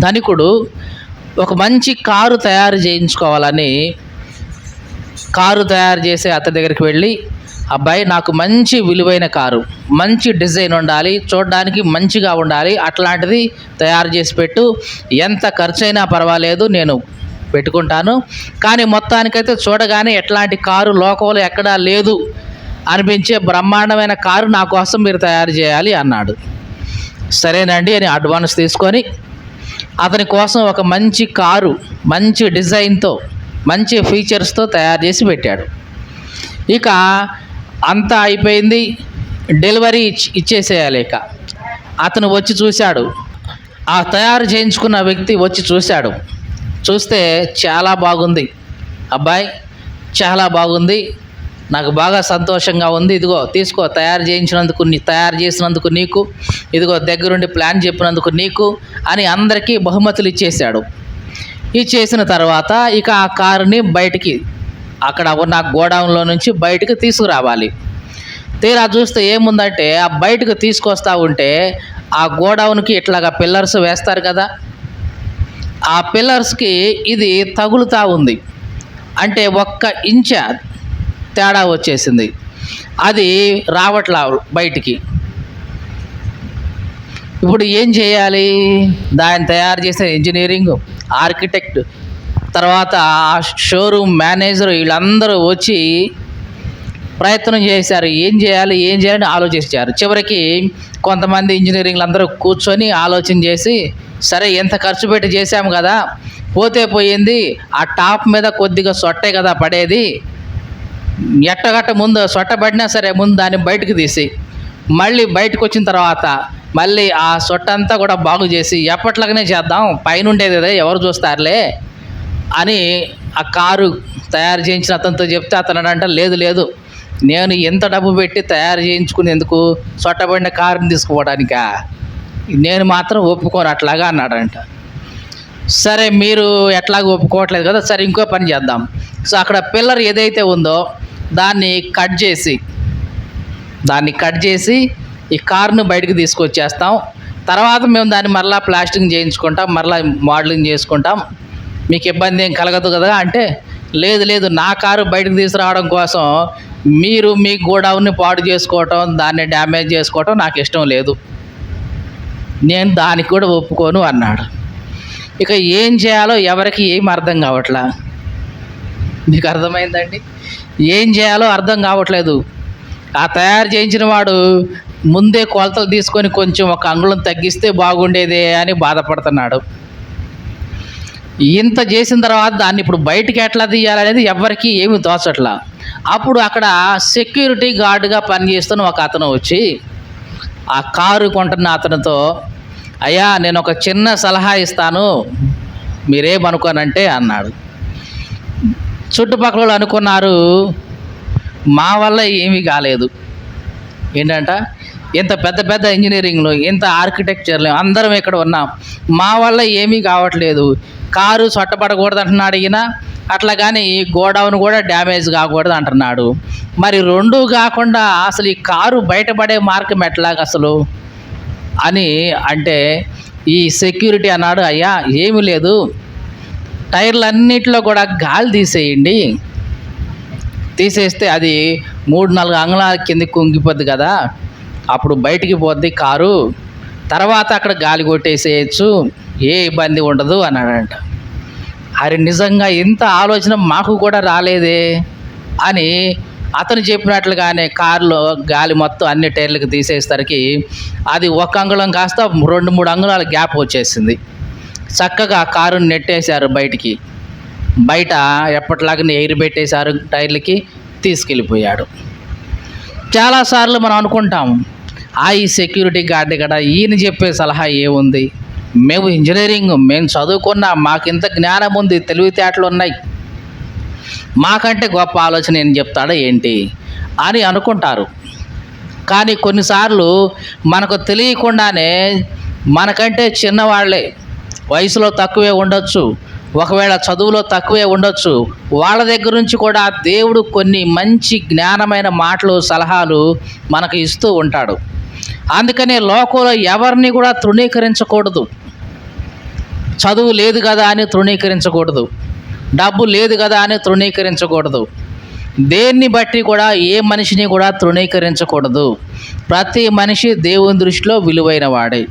ధనికుడు ఒక మంచి కారు తయారు చేయించుకోవాలని కారు తయారు చేసే అతని దగ్గరికి వెళ్ళి అబ్బాయి నాకు మంచి విలువైన కారు మంచి డిజైన్ ఉండాలి చూడడానికి మంచిగా ఉండాలి అట్లాంటిది తయారు చేసి పెట్టు ఎంత ఖర్చైనా పర్వాలేదు నేను పెట్టుకుంటాను కానీ మొత్తానికైతే చూడగానే ఎట్లాంటి కారు లోకంలో ఎక్కడా లేదు అనిపించే బ్రహ్మాండమైన కారు నా కోసం మీరు తయారు చేయాలి అన్నాడు. సరేనండి అని అడ్వాన్స్ తీసుకొని అతని కోసం ఒక మంచి కారు మంచి డిజైన్తో మంచి ఫీచర్స్తో తయారు చేసి పెట్టాడు. ఇక అంతా అయిపోయింది డెలివరీ ఇచ్ ఇచ్చేసేయాలి ఇక. అతను వచ్చి చూశాడు. ఆ తయారు చేయించుకున్న వ్యక్తి వచ్చి చూశాడు. చూస్తే చాలా బాగుంది. అబ్బాయి చాలా బాగుంది. నాకు బాగా సంతోషంగా ఉంది. ఇదిగో తీసుకో తయారు చేయించినందుకు నీ తయారు చేసినందుకు నీకు ఇదిగో దగ్గరుండి ప్లాన్ చెప్పినందుకు నీకు అని అందరికీ బహుమతులు ఇచ్చేశాడు. ఇచ్చేసిన తర్వాత ఇక ఆ కారుని బయటికి అక్కడ ఉన్న గోడౌన్లో నుంచి బయటికి తీసుకురావాలి. తీరా చూస్తే ఏముందంటే ఆ బయటకు తీసుకొస్తా ఉంటే ఆ గోడౌన్కి ఇట్లాగా పిల్లర్స్ వేస్తారు కదా. ఆ పిల్లర్స్కి ఇది తగులుతూ ఉంది. అంటే ఒక్క ఇంచ తేడా వచ్చేసింది. అది రావట్లా బయటికి. ఇప్పుడు ఏం చేయాలి? దాన్ని తయారు చేసిన ఇంజనీరింగ్ ఆర్కిటెక్ట్ తర్వాత ఆ షోరూమ్ మేనేజర్ వీళ్ళందరూ వచ్చి ప్రయత్నం చేశారు. ఏం చేయాలి? ఏం చేయాలని ఆలోచించారు. చివరికి కొంతమంది ఇంజనీరింగ్లు అందరూ కూర్చొని ఆలోచన చేసి సరే ఎంత ఖర్చు పెట్టి చేశాము కదా పోతే పోయింది ఆ టాప్ మీద కొద్దిగా సొట్టే కదా పడేది ఎట్టగట్ట ముందు సొట్ట పడినా సరే ముందు దాన్ని బయటకు తీసి మళ్ళీ బయటకు వచ్చిన తర్వాత మళ్ళీ ఆ సొట్ట అంతా కూడా బాగు చేసి ఎప్పట్లాగనే చేద్దాం పైన ఉండేది కదా ఎవరు చూస్తారులే అని ఆ కారు తయారు చేయించిన అతనితో చెప్తే అతను అంట లేదు లేదు నేను ఎంత డబ్బు పెట్టి తయారు చేయించుకునేందుకు సొట్టబడిన కారుని తీసుకుపోవడానికా? నేను మాత్రం ఒప్పుకోను అట్లాగా అన్నాడంట. సరే మీరు ఎట్లాగ ఒప్పుకోవట్లేదు కదా సరే ఇంకో పని చేద్దాం. సో అక్కడ పిల్లర్ ఏదైతే ఉందో దాన్ని కట్ చేసి దాన్ని కట్ చేసి ఈ కార్ను బయటకు తీసుకొచ్చేస్తాం. తర్వాత మేము దాన్ని మరలా ప్లాస్టింగ్ చేయించుకుంటాం మరలా మోడలింగ్ చేసుకుంటాం. మీకు ఇబ్బంది ఏం కలగదు కదా అంటే లేదు లేదు నా కారు బయటకు తీసుకురావడం కోసం మీరు మీ గోడౌన్ని పాడు చేసుకోవటం దాన్ని డ్యామేజ్ చేసుకోవటం నాకు ఇష్టం లేదు. నేను దానికి కూడా ఒప్పుకోను అన్నాడు. ఇక ఏం చేయాలో ఎవరికి ఏం అర్థం కావట్లా? మీకు అర్థమైందండి? ఏం చేయాలో అర్థం కావట్లేదు. ఆ తయారు చేయించిన వాడు ముందే కొలతలు తీసుకొని కొంచెం ఒక అంగుళం తగ్గిస్తే బాగుండేదే అని బాధపడుతున్నాడు. ఇంత చేసిన తర్వాత దాన్ని ఇప్పుడు బయటికి ఎట్లా తీయాలనేది ఎవరికి ఏమి తోచట్లా. అప్పుడు అక్కడ సెక్యూరిటీ గార్డుగా పనిచేస్తున్న ఒక అతను వచ్చి ఆ కారు కొంటున్న అతనితో అయ్యా నేను ఒక చిన్న సలహా ఇస్తాను. మీరేమనుకోనంటే అన్నాడు. చుట్టుపక్కల అనుకున్నారు మా వల్ల ఏమీ కాలేదు. ఏంటంట? ఇంత పెద్ద పెద్ద ఇంజనీరింగ్లు ఇంత ఆర్కిటెక్చర్లు అందరం ఇక్కడ ఉన్నాం. మా వల్ల ఏమీ కావట్లేదు. కారు చొట్టపడకూడదు అంటున్నాడు ఈయన. అట్లా కానీ ఈ గోడౌన్ కూడా డ్యామేజ్ కాకూడదు అంటున్నాడు. మరి రెండు కాకుండా అసలు ఈ కారు బయటపడే మార్గం ఎట్లాగ అసలు? అని అంటే ఈ సెక్యూరిటీ అన్నాడు అయ్యా ఏమీ లేదు. టైర్లన్నిటిలో కూడా గాలి తీసేయండి. తీసేస్తే అది మూడు నాలుగు అంగళాల కింద కుంగిపోద్ది కదా. అప్పుడు బయటికి పోద్ది కారు. తర్వాత అక్కడ గాలి కొట్టేసేయచ్చు. ఏ ఇబ్బంది ఉండదు అన్నాడంట. అరే నిజంగా ఇంత ఆలోచన మాకు కూడా రాలేదే అని అతను చెప్పినట్లుగానే కారులో గాలి మొత్తం అన్ని టైర్లకు తీసేసరికి అది ఒక అంగుళం కాస్త రెండు మూడు అంగుళాల గ్యాప్ వచ్చేసింది. చక్కగా కారుని నెట్టేశారు బయటికి. బయట ఎప్పటిలాగానే ఎయిర్ పెట్టేశారు టైర్లకి తీసుకెళ్ళిపోయాడు. చాలాసార్లు మనం అనుకుంటాం ఆ ఈ సెక్యూరిటీ గార్డ్ కదా ఈయన చెప్పే సలహా ఏముంది? మేము ఇంజనీరింగ్ మేము చదువుకున్నా మాకు ఇంత జ్ఞానం ఉంది తెలివితేటలు ఉన్నాయి. మాకంటే గొప్ప ఆలోచన ఏం చెప్తాడో ఏంటి? అని అనుకుంటారు. కానీ కొన్నిసార్లు మనకు తెలియకుండానే మనకంటే చిన్నవాళ్ళే వయసులో తక్కువే ఉండొచ్చు ఒకవేళ చదువులో తక్కువే ఉండొచ్చు వాళ్ళ దగ్గర నుంచి కూడా దేవుడు కొన్ని మంచి జ్ఞానమైన మాటలు సలహాలు మనకు ఇస్తూ ఉంటాడు. అందుకనే లోకంలో ఎవరిని కూడా తృణీకరించకూడదు. చదువు లేదు కదా అని తృణీకరించకూడదు. డబ్బు లేదు కదా అని తృణీకరించకూడదు. దేన్ని బట్టి కూడా ఏ మనిషిని కూడా తృణీకరించకూడదు. ప్రతి మనిషి దేవుని దృష్టిలో విలువైన వాడే